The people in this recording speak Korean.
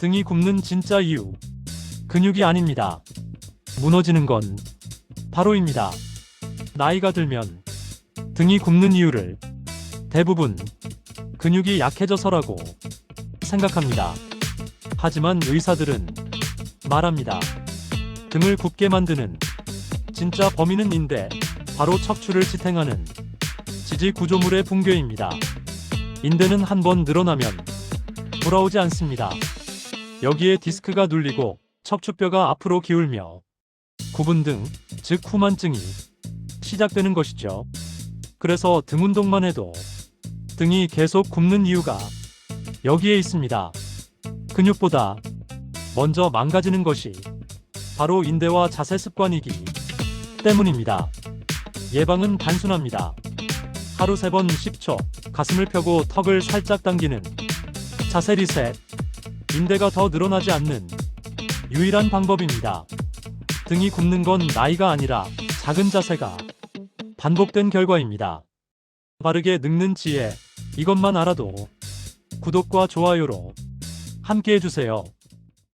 등이 굽는 진짜 이유. 근육이 아닙니다. 무너지는 건 바로입니다. 나이가 들면 등이 굽는 이유를 대부분 근육이 약해져서라고 생각합니다. 하지만 의사들은 말합니다. 등을 굽게 만드는 진짜 범인은 인대, 바로 척추를 지탱하는 지지 구조물의 붕괴입니다. 인대는 한 번 늘어나면 돌아오지 않습니다. 여기에 디스크가 눌리고 척추뼈가 앞으로 기울며 구분 등, 즉 후만증이 시작되는 것이죠. 그래서 등 운동만 해도 등이 계속 굽는 이유가 여기에 있습니다. 근육보다 먼저 망가지는 것이 바로 인대와 자세 습관이기 때문입니다. 예방은 단순합니다. 하루 세번 10초 가슴을 펴고 턱을 살짝 당기는 자세 리셋. 인대가 더 늘어나지 않는 유일한 방법입니다. 등이 굽는 건 나이가 아니라 작은 자세가 반복된 결과입니다. 바르게 늙는 지혜. 이것만 알아도 구독과 좋아요로 함께 해주세요.